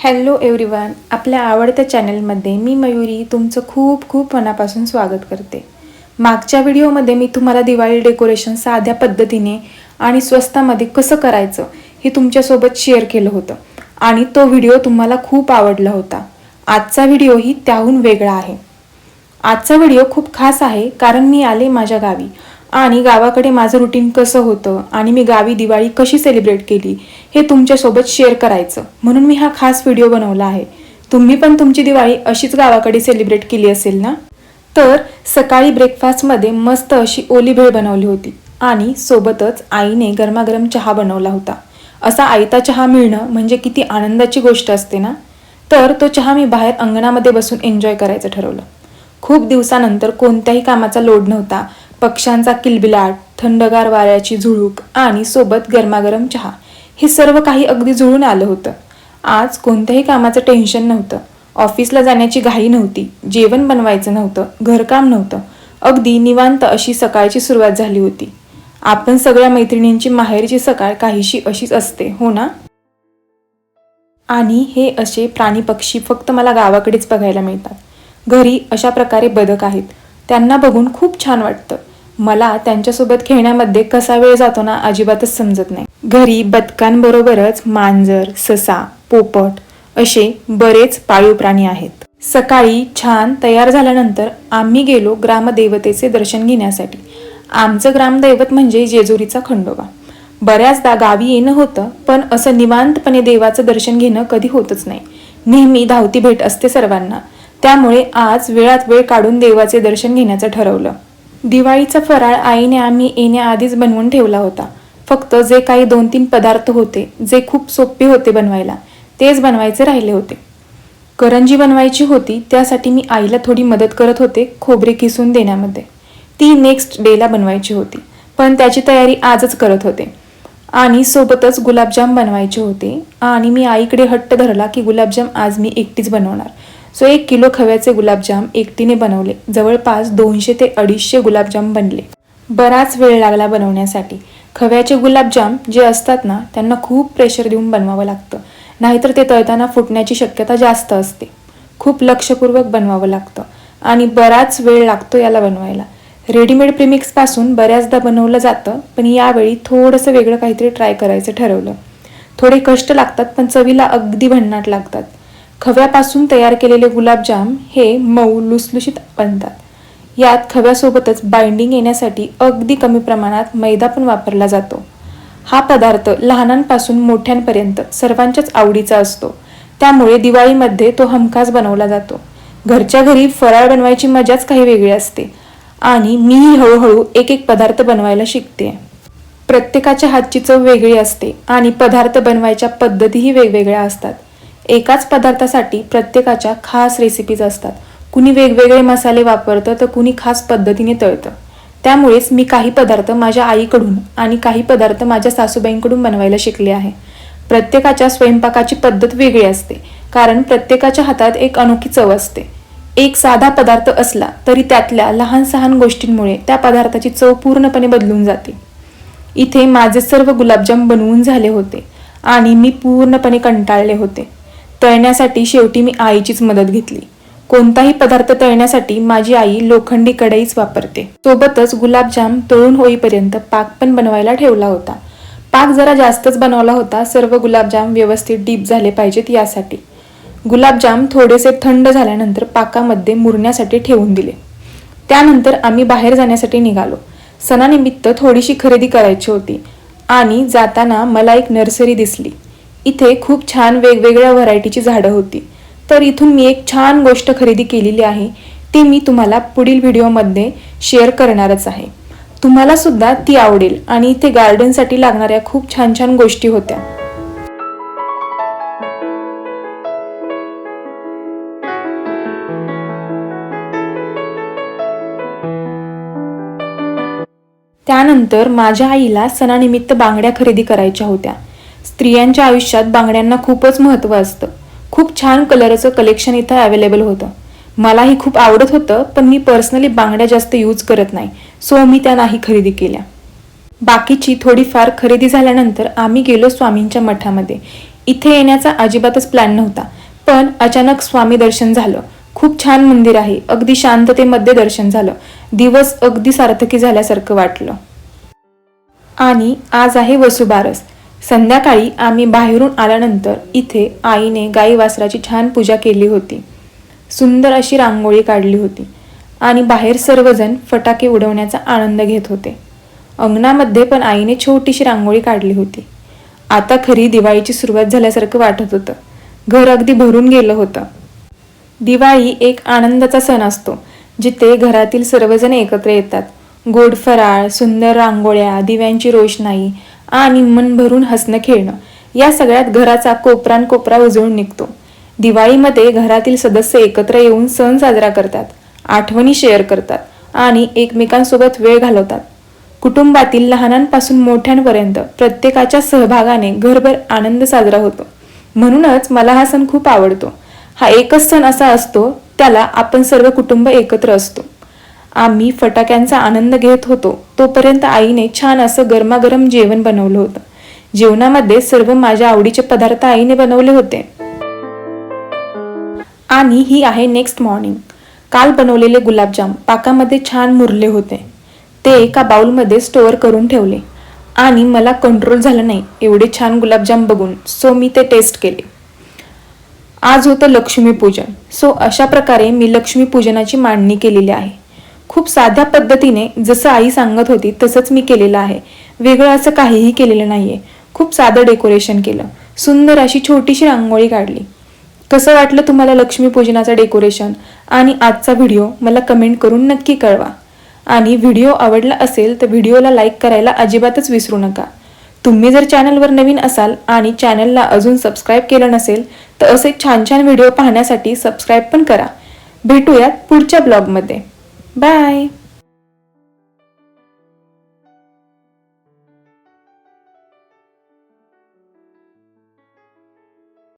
Hello everyone आपल्या आवडत्या चॅनलमध्ये मी मयुरी तुमचं खूप खूप मनापासून स्वागत करते. मागच्या व्हिडिओमध्ये मी तुम्हाला दिवाळी डेकोरेशन साध्या पद्धतीने आणि स्वस्तामध्ये कसं करायचं हे तुमच्यासोबत शेअर केलं होतं. आणि तो व्हिडिओ तुम्हाला खूप आवडला होता. आजचा व्हिडिओही त्याहून वेगळा आहे. आजचा व्हिडिओ खूप खास आहे कारण मी आले माझ्या गावी. आणि गावाकडे माझं रुटीन कसं होतं? आणि मी गावी दिवाळी कशी सेलिब्रेट केली? हे तुमच्यासोबत शेअर करायचं. म्हणून मी हा खास व्हिडिओ बनवला आहे. तुम्ही पण तुमची दिवाळी अशीच गावाकडे सेलिब्रेट केली असेल ना? तर सकाळी ब्रेकफास्टमध्ये मस्त अशी ओली भेळ बनवली होती. आणि सोबतच आईने गरमागरम चहा बनवला होता. असा आयता चहा मिळणं म्हणजे किती आनंदाची गोष्ट असते ना? तर तो चहा मी बाहेर अंगणामध्ये बसून एन्जॉय करायचं ठरवलं. खूप दिवसानंतर कोणत्याही कामाचा लोड नव्हता. पक्ष्यांचा किलबिलाट थंडगार वाऱ्याची झुळूक आणि सोबत गरमागरम चहा. हे सर्व काही अगदी जुळून आलं होतं. आज कोणत्याही कामाचं टेन्शन नव्हतं. ऑफिसला जाण्याची घाई नव्हती. जेवण बनवायचं नव्हतं. घरकाम नव्हतं. अगदी निवांत अशी सकाळची सुरुवात झाली होती. आपण सगळ्या मैत्रिणींची माहेरची सकाळ काहीशी अशीच असते हो ना? आणि हे असे प्राणी पक्षी फक्त मला गावाकडेच बघायला मिळतात. घरी अशा प्रकारे बदक आहेत. त्यांना बघून खूप छान वाटतं. मला त्यांच्यासोबत खेळण्यामध्ये कसा वेळ जातो ना अजिबातच समजत नाही. घरी बदकांबरोबरच मांजर ससा पोपट असे बरेच पाळीव प्राणी आहेत. सकाळी छान तयार झाल्यानंतर आम्ही गेलो ग्रामदेवतेचे दर्शन घेण्यासाठी. आमचं ग्रामदैवत म्हणजे जेजुरीचा खंडोबा. बऱ्याचदा गावी येणं होतं पण असं निवांतपणे देवाचं दर्शन घेणं कधी होतच नाही. नेहमी धावती भेट असते सर्वांना. त्यामुळे आज वेळात वेळ काढून देवाचे दर्शन घेण्याचं ठरवलं. दिवाळीचा फराळ आईने आम्ही येण्याआधीच बनवून ठेवला होता. फक्त जे काही दोन तीन पदार्थ होते जे खूप सोपे होते बनवायला तेच बनवायचे राहिले होते. करंजी बनवायची होती त्यासाठी मी आईला थोडी मदत करत होते खोबरे किसून देण्यामध्ये. ती नेक्स्ट डेला बनवायची होती पण त्याची तयारी आजच करत होते. आणि सोबतच गुलाबजाम बनवायचे होते आणि मी आईकडे हट्ट धरला की गुलाबजाम आज मी एकटीच बनवणार. सो एक किलो खव्याचे गुलाबजाम एकटीने बनवले. जवळपास दोनशे ते अडीचशे गुलाबजाम बनले. बराच वेळ लागला बनवण्यासाठी. खव्याचे गुलाबजाम जे असतात ना त्यांना खूप प्रेशर देऊन बनवावं लागतं. नाहीतर ते तळताना फुटण्याची शक्यता जास्त असते. खूप लक्षपूर्वक बनवावं लागतं. आणि बराच वेळ लागतो याला बनवायला. रेडीमेड प्रिमिक्सपासून बऱ्याचदा बनवलं जातं पण यावेळी थोडंसं वेगळं काहीतरी ट्राय करायचं ठरवलं. थोडे कष्ट लागतात पण चवीला अगदी भन्नाट लागतात. खव्यापासून तयार केलेले गुलाबजाम हे मऊ लुसलुशीत बनतात. यात खव्यासोबतच बाइंडिंग येण्यासाठी अगदी कमी प्रमाणात मैदा पण वापरला जातो. हा पदार्थ लहानांपासून मोठ्यांपर्यंत सर्वांच्याच आवडीचा असतो. त्यामुळे दिवाळीमध्ये तो हमखास बनवला जातो. घरच्या घरी फराळ बनवायची मजाच काही वेगळी असते. आणि मीही हळूहळू एक एक पदार्थ बनवायला शिकते. प्रत्येकाच्या हातची चव वेगळी असते आणि पदार्थ बनवायच्या पद्धतीही वेगवेगळ्या असतात. एकाच पदार्थासाठी प्रत्येकाच्या खास रेसिपीज असतात. कुणी वेगवेगळे मसाले वापरतं तर कुणी खास पद्धतीने तळतं. त्यामुळेच मी काही पदार्थ माझ्या आईकडून आणि काही पदार्थ माझ्या सासूबाईंकडून बनवायला शिकले आहे. प्रत्येकाच्या स्वयंपाकाची पद्धत वेगळी असते कारण प्रत्येकाच्या हातात एक अनोखी चव असते. एक साधा पदार्थ असला तरी त्यातल्या लहान सहान गोष्टींमुळे त्या पदार्थाची चव पूर्णपणे बदलून जाते. इथे माझे सर्व गुलाबजाम बनवून झाले होते आणि मी पूर्णपणे कंटाळले होते. तळण्यासाठी शेवटी मी आईचीच मदत घेतली. कोणताही पदार्थ तळण्यासाठी माझी आई लोखंडी कढईच वापरते. सोबतच गुलाबजाम तळून होईपर्यंत पाक पण बनवायला ठेवला होता. पाक जरा जास्तच बनवला होता. सर्व गुलाबजाम व्यवस्थित डीप झाले पाहिजेत यासाठी. गुलाबजाम थोडेसे थंड झाल्यानंतर पाकामध्ये मुरण्यासाठी ठेवून दिले. त्यानंतर आम्ही बाहेर जाण्यासाठी निघालो. सणानिमित्त थोडीशी खरेदी करायची होती आणि जाताना मला एक नर्सरी दिसली. इथे खूप छान वेगवेगळ्या व्हरायटीची झाडं होती. तर इथून मी एक छान गोष्ट खरेदी केलेली आहे ती मी तुम्हाला पुढील व्हिडिओमध्ये शेअर करणारच आहे. तुम्हाला सुद्धा ती आवडेल आणि इथे गार्डनसाठी लागणाऱ्या खूप छान छान गोष्टी होत्या. त्यानंतर माझ्या आईला सणानिमित्त बांगड्या खरेदी करायच्या होत्या. स्त्रियांच्या आयुष्यात बांगड्यांना खूपच महत्त्व असतं. खूप छान कलरचं कलेक्शन इथं अवेलेबल होतं. मलाही खूप आवडत होतं पण मी पर्सनली बांगड्या जास्त यूज करत नाही. सो मी त्या नाही खरेदी केल्या. बाकीची थोडीफार खरेदी झाल्यानंतर आम्ही गेलो स्वामींच्या मठामध्ये. इथे येण्याचा अजिबातच प्लॅन नव्हता. पण अचानक स्वामी दर्शन झालं. खूप छान मंदिर आहे. अगदी शांततेमध्ये दर्शन झालं. दिवस अगदी सार्थकी झाल्यासारखं वाटलं. आणि आज आहे वसुबारस. संध्याकाळी आम्ही बाहेरून आल्यानंतर इथे आईने गाई वासराची छान पूजा केली होती. सुंदर अशी रांगोळी काढली होती आणि बाहेर सर्वजण फटाके उडवण्याचा आनंद घेत होते. अंगणामध्ये पण आईने छोटीशी रांगोळी काढली होती. आता खरी दिवाळीची सुरुवात झाल्यासारखं वाटत होतं. घर अगदी भरून गेलं होतं. दिवाळी एक आनंदाचा सण असतो जिथे घरातील सर्वजण एकत्र येतात. गोड फराळ सुंदर रांगोळ्या दिव्यांची रोषणाई आणि मन भरून हसणं खेळणं. या सगळ्यात घराचा कोपरान कोपरा उजळून निघतो. दिवाळीमध्ये घरातील सदस्य एकत्र येऊन सण साजरा करतात आठवणी शेअर करतात आणि एकमेकांसोबत वेळ घालवतात. कुटुंबातील लहानांपासून मोठ्यांपर्यंत प्रत्येकाच्या सहभागाने घरभर आनंद साजरा होतो. म्हणूनच मला हा सण खूप आवडतो. हा एकच सण असा असतो त्याला आपण सर्व कुटुंब एकत्र असतो. आम्ही फटाक्यांचा आनंद घेत होतो. तोपर्यंत आईने छान असं गरमागरम जेवण बनवलं होतं. जेवणामध्ये सर्व माझ्या आवडीचे पदार्थ आईने बनवले होते. आणि ही आहे नेक्स्ट मॉर्निंग काल बनवलेले गुलाबजाम पाकामध्ये छान मुरले होते. ते एका बाउलमध्ये स्टोअर करून ठेवले. आणि मला कंट्रोल झालं नाही. एवढे छान गुलाबजाम बघून सो मी ते टेस्ट केले. आज होतं लक्ष्मीपूजन. सो अशा प्रकारे मी लक्ष्मीपूजनाची मांडणी केलेली आहे. खूप साध्या पद्धतीने जसं आई सांगत होती तसंच मी केलेलं आहे. वेगळं असं काहीही केलेलं नाहीये. खूप साधं डेकोरेशन केलं. सुंदर अशी छोटीशी रांगोळी काढली. कसं वाटलं तुम्हाला लक्ष्मीपूजनाचं डेकोरेशन? आणि आजचा व्हिडिओ मला कमेंट करून नक्की कळवा. आणि व्हिडिओ आवडला असेल तर व्हिडिओला लाईक करायला अजिबातच विसरू नका. तुम्ही जर चॅनलवर नवीन असाल आणि चॅनलला अजून सबस्क्राईब केलं नसेल तर असे छान छान व्हिडिओ पाहण्यासाठी सबस्क्राईब पण करा. भेटूयात पुढच्या ब्लॉगमध्ये. Bye!